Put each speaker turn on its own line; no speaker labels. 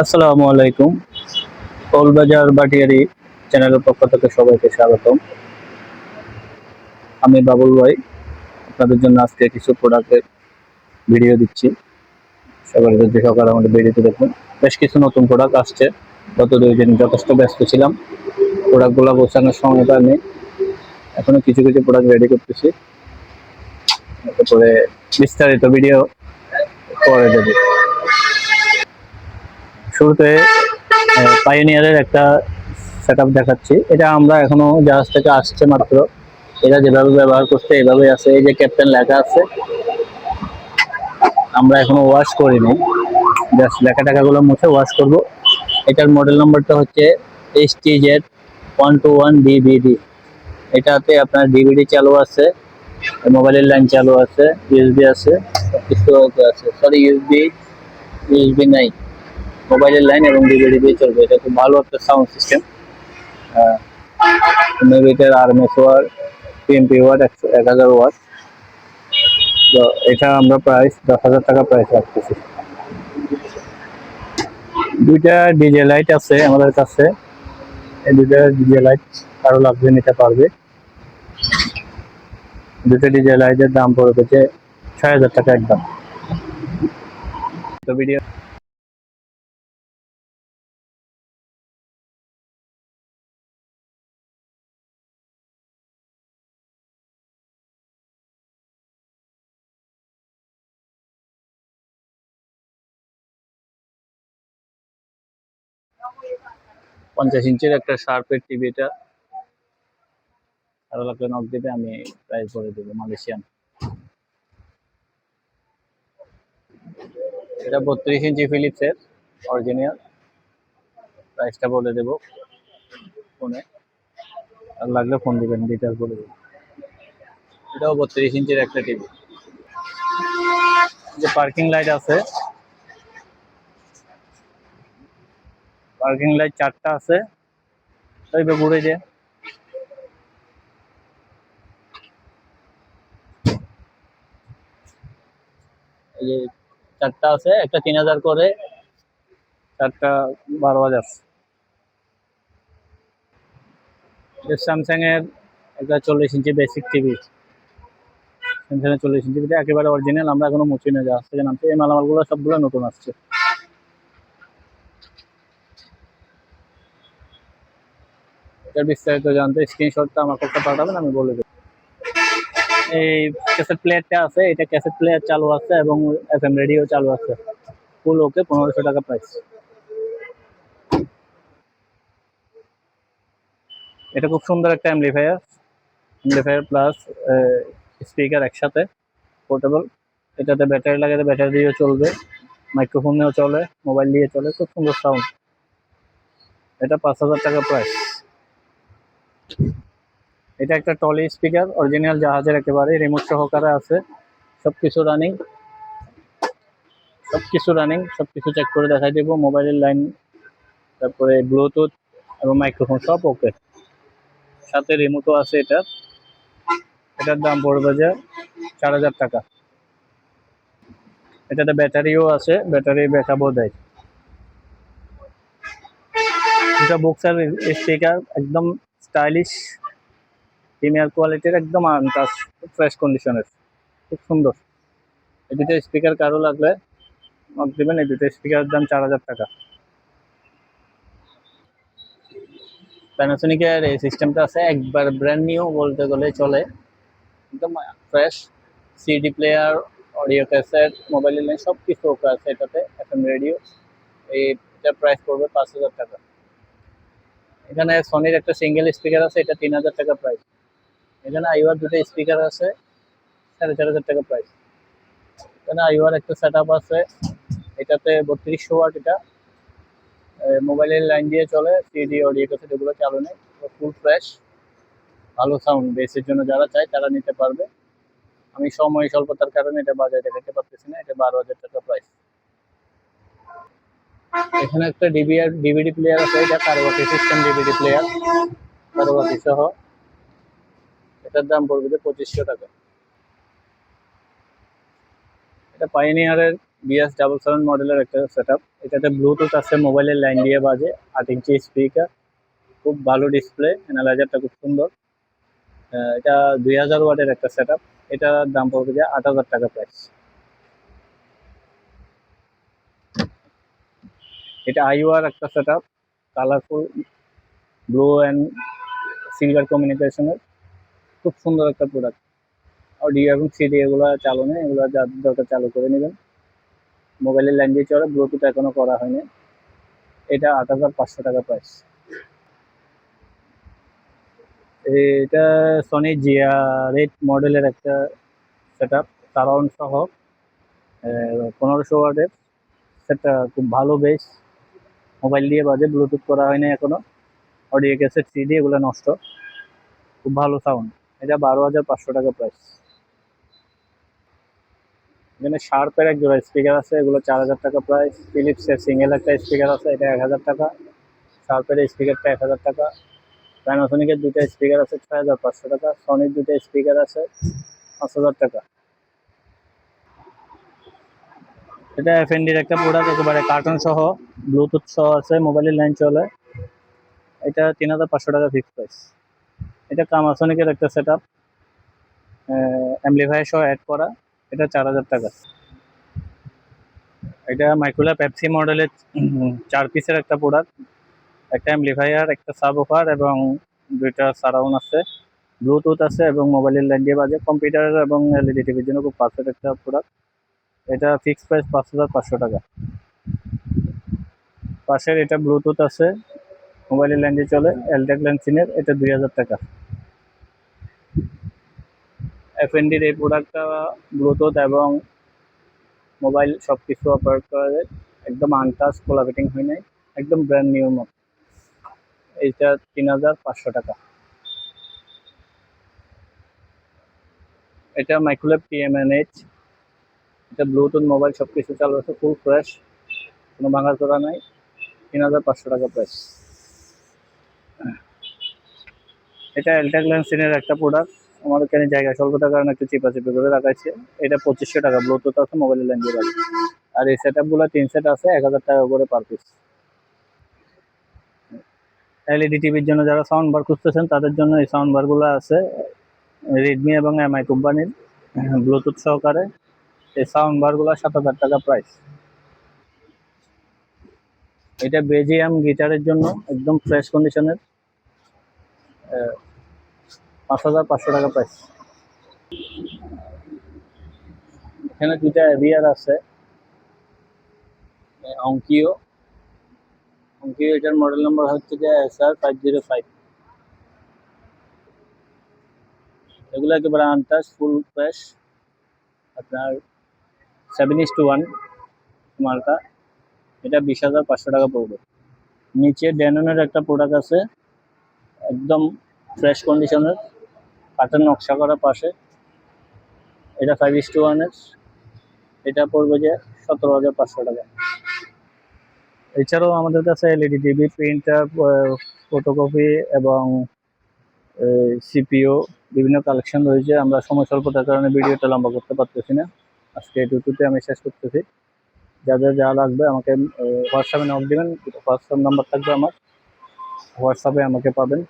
আসসালামু আলাইকুম। কলবাজার বাটিয়ারি চ্যানেলের পক্ষ থেকে সবাইকে স্বাগতম। আমি বাবুল ভাই, আপনাদের জন্য আজকে কিছু প্রোডাক্টের ভিডিও দিচ্ছি। সবার যদি সকালে আমাদের ভিডিওতে দেখুন। বেশ কিছু নতুন প্রোডাক্ট আসছে। গত দুই দিন যথেষ্ট ব্যস্ত ছিলাম। প্রোডাক্টগুলো গোছানোর সময় পাইনি। এখনও কিছু কিছু প্রোডাক্ট রেডি করতেছি। তারপরে বিস্তারিত ভিডিও পরে দেবো। শুরুতে পাইনিয়ারের একটা সেট দেখাচ্ছি। এটা আমরা এখনও জাহাজ থেকে আসছে মাত্র। এটা যেভাবে ব্যবহার করছে এভাবে আছে। এই যে ক্যাপ্টেন লেখা আছে, আমরা এখনও ওয়াশ করিনি। জাস্ট লেখা টাকাগুলো মুছে ওয়াশ করব। এটার মডেল নাম্বারটা হচ্ছে H T Z one two one DVD এটাতে আপনার ডিভিডি চালু আছে মোবাইলের লাইন চালু আছে ইউএসবি আছে সব কিছু আছে সরি ইউএসবি ইউএসবি নাই। মোবাইলের লাইন এবং ডিভিডি দিয়ে চলবে। এটা খুব ভালো একটা সাউন্ড সিস্টেম এটার আরএমএস ওয়ার পিএমপি ওয়াট একশো, এক হাজার ওয়াট তো এটা আমরা প্রাইস দশ হাজার টাকা প্রাইস রাখতেছি। দুইটা ডিজে লাইট আছে আমাদের কাছে। এই দুইটা ডিজে লাইট কারও লাগবে, নিতে পারবে। দুটো ডিজে লাইটের দাম পড়বে যে ছয় হাজার টাকা একদম। তো ভিডিও পঞ্চাশ ইঞ্চির একটা শার্পের টিভি এটা। আরও লাগলে নক দিবে, আমি প্রাইস বলে দেবো, মালয়েশিয়ান। এটা বত্রিশ ইঞ্চি ফিলিপসের অরিজিনাল প্রাইসটা বলে দেবো ফোনে। আর লাগলে ফোন দিবেন ডিটেলস বলে দেবো। এটাও বত্রিশ ইঞ্চির একটা টিভি। যে পার্কিং লাইট আছে পার্কিং লাইট চারটা আছে। ওইভাবে ঘুরে যে। চারটা আছে একটা তিন হাজার করে। চারটা বারো হাজার। স্যামসাং এর একটা চল্লিশ ইঞ্চি বেসিক টিভি স্যামসাং এর চল্লিশ ইঞ্চি একেবারে অরিজিনাল আমরা এখনও মুছি না যাওয়া থেকে নামছে। এই মালামালগুলো সবগুলো নতুন আসছে। এটার বিস্তারিত জানতে স্ক্রিনশটটা আমার কাছে পাঠাবেন, আমি বলে দেবো। এই ক্যাসেট প্লেয়ারটা আছে, এটা ক্যাসেট প্লেয়ার চালু আছে এবং এফএম রেডিও চালু আছে। ফুল ওকে পনেরোশো টাকা প্রাইস এটা খুব সুন্দর একটা অ্যাম্পলিফায়ার অ্যাম্পলিফায়ার প্লাস স্পিকার একসাথে পোর্টেবল এটাতে ব্যাটারি লাগাতে ব্যাটারি দিয়েও চলবে। মাইক্রোফোন দিয়েও চলে মোবাইল দিয়ে চলে, খুব সুন্দর সাউন্ড এটা পাঁচ হাজার টাকা প্রাইস এটা একটা টলি স্পিকার অরিজিনাল জাহাজের একেবারে রিমোট সহকারে আছে। সব কিছু রানিং সব কিছু রানিং সব কিছু চেক করে দেখাই দেবো। মোবাইলের লাইন তারপরে ব্লুটুথ এবং মাইক্রোফোন সব ওকে সাথে রিমোটও আছে এটার এটার দাম পড়বে যে চার হাজার টাকা। এটাতে ব্যাটারিও আছে, ব্যাটারি ব্যাকআপও দেয়। এটা বক্সার স্পিকার, একদম স্টাইলিশ প্রিমিয়ার কোয়ালিটির একদম আনটাচ ফ্রেশ কন্ডিশনের খুব সুন্দর। এই দুটো স্পিকার কারও লাগলে নক দেবেন, এই দুটো স্পিকারের দাম চার হাজার টাকা। প্যানাসোনিকের এই সিস্টেমটা আছে, একবার ব্র্যান্ড নিউ বলতে গেলে চলে। একদম fresh CD player audio cassette mobile line সব কিছু আছে এটাতে এফএম রেডিও এইটার প্রাইস পড়বে পাঁচ হাজার টাকা। এখানে সনির একটা সিঙ্গেল স্পিকার আছে, এটা তিন হাজার টাকা প্রাইস এখানে আইওয়ার দুটো স্পিকার আছে, সাড়ে চার হাজার টাকা প্রাইস এখানে আইওয়ার একটা সেট আছে, এটাতে বত্রিশশো ওয়াট এটা। মোবাইলের লাইন দিয়ে চলে সিডি অডিও ক্যাসেট এগুলো চালু নেই ফুল ফ্রেশ ভালো সাউন্ড বেসের জন্য যারা চায় তারা নিতে পারবে। আমি সময় স্বল্পতার কারণে এটা বাজারে দেখাতে পারতেছি না, এটা বারো হাজার টাকা প্রাইস এখানে একটা ডিবিআর ডিভিডি প্লেয়ার আছে, এটা karaoke system DVD player karaoke সহ। এটার দাম পড়বে যে পঁচিশশো টাকা। এটা পাইনিয়ারের বিএস ডাবল সেভেন মডেলের একটা সেট আপ এটাতে ব্লুটুথ আছে মোবাইলের লাইন দিয়ে বাজে, আট ইঞ্চি স্পিকার খুব ভালো ডিসপ্লে অ্যানালাইজারটা খুব সুন্দর। এটা দুই হাজার ওয়াটের একটা সেট আপ এটার দাম পড়বে যে আট হাজার টাকা প্রাইস এটা আইওয়ার একটা set up colourful blue and silver কমিউনিকেশনের খুব সুন্দর একটা প্রোডাক্ট অডিও এবং সিডি এগুলো চালু নেই, এগুলো যার দরকার চালু করে নেবেন। মোবাইলের লাইন দিয়ে ব্লুটুথ এখনও করা হয়নি। এটা আট হাজার পাঁচশো টাকা প্রাইস এটা সনি জিয়া রেড মডেলের একটা সেট আপ সারাউন্ড সহ পনেরোশো ওয়াটের। সেটা খুব ভালো বেশ মোবাইল দিয়ে বাজে ব্লুটুথ করা হয়নি এখনও। অডিও ক্যাসেট সিডি এগুলো নষ্ট। খুব ভালো সাউন্ড এটা বারো হাজার পাঁচশো টাকা প্রাইস এখানে শার্পের এক জোড়া স্পিকার আছে, এগুলো চার হাজার টাকা প্রাইস ফিলিপসের সিঙ্গেল একটা স্পিকার আছে, এটা এক হাজার টাকা। শার্পের স্পিকারটা এক হাজার টাকা। প্যানাসোনিকের দুটো স্পিকার আছে, ছয় হাজার পাঁচশো টাকা। সনির দুটো স্পিকার আছে, পাঁচ হাজার টাকা। এটা এফএনডির একটা প্রোডাক্ট একেবারে কার্টন সহ ব্লুটুথ সহ আছে মোবাইলের লাইন চলে। এটা তিন হাজার পাঁচশো টাকা ফিক্স প্রাইস এটা কামাসনিকের একটা সেট আপ অ্যাম্পলিফায়ার সহ অ্যাড করা। এটা চার হাজার টাকা। এটা মাইক্রোলা পেপসি মডেলের চার পিসের একটা প্রোডাক্ট একটা অ্যাম্পলিফায়ার একটা সাব অফার এবং দুইটা সারাউন্ড আছে। ব্লুটুথ আছে এবং মোবাইলের লাইন দিয়ে বাজে। কম্পিউটার এবং এলইডি টিভির জন্য খুব পারফেক্ট একটা প্রোডাক্ট এটা ফিক্স প্রাইস পাঁচ হাজার পাঁচশো টাকা। পাশের এটা ব্লুটুথ আছে মোবাইলের দিয়ে চলে এলটেক ল্যান্সিনের এটা দুই হাজার টাকা। এফএনডির এই প্রোডাক্টটা ব্লুটুথ এবং মোবাইল সব কিছু অপারেট করা যায়। একদম আনটাচ কোলা ফিটিং হয় নাই, একদম ব্র্যান্ড নিউ এইটা তিন হাজার পাঁচশো টাকা। এটা মাইক্রোলেভ পিএমএনএইচ এটা ব্লুটুথ মোবাইল সব কিছু চালু আছে ফুল ফ্রেশ কোনো ভাঙার করা নাই। তিন হাজার পাঁচশো টাকা প্রাইস এটা এলটেক ল্যান্সিনের একটা প্রোডাক্ট আমার এখানে জায়গা স্বল্পতার কারণে একটু চিপা চিপি করে রাখাইছে। এটা পঁচিশশো টাকা ব্লুটুথ আছে মোবাইলের লাইন আছে আর এই সেট আপগুলো তিন সেট আছে, এক হাজার টাকা করে পার পিস এলইডি টিভির জন্য যারা সাউন্ড বার খুঁজতেছেন, তাদের জন্য এই সাউন্ড বারগুলো আছে। রেডমি এবং এমআই কোম্পানির। ব্লুটুথ সহকারে। এই সাউন্ড বারগুলো সাত হাজার টাকা প্রাইস এটা বেজিয়াম গিটারের জন্য, একদম ফ্রেশ কন্ডিশনের পাঁচ হাজার পাঁচশো টাকা প্রাইস এখানে দুইটা এভিয়ার আছে অঙ্কিও। অঙ্কিও এটার মডেল নাম্বার হচ্ছে যে S R five zero five এগুলো একেবারে আনটাচ ফুল ফ্রেশ আপনার সেভেন ইস টু ওয়ান মালটা এটা বিশ হাজার পাঁচশো টাকা পড়বে। নিচে ড্যাননের একটা প্রোডাক্ট আছে, একদম ফ্রেশ কন্ডিশনের কাঠের নকশা করা পাশে। এটা ফাইভ ইস টু ওয়ানের এটা পড়বে যে সতেরো হাজার পাঁচশো টাকা। এছাড়াও আমাদের কাছে এলইডি টিভি প্রিন্টার ফটোকপি এবং সিপিও বিভিন্ন কালেকশন রয়েছে। আমরা সময় স্বল্পতার কারণে ভিডিওটা লম্বা করতে পারতেছি না। আজকে টুটুতে আমি শেষ করতেছি। যাদের যা লাগবে আমাকে হোয়াটসঅ্যাপে নক দেবেন হোয়াটসঅ্যাপ নাম্বার থাকবে আমার। হোয়াটসঅ্যাপে আমাকে পাবেন।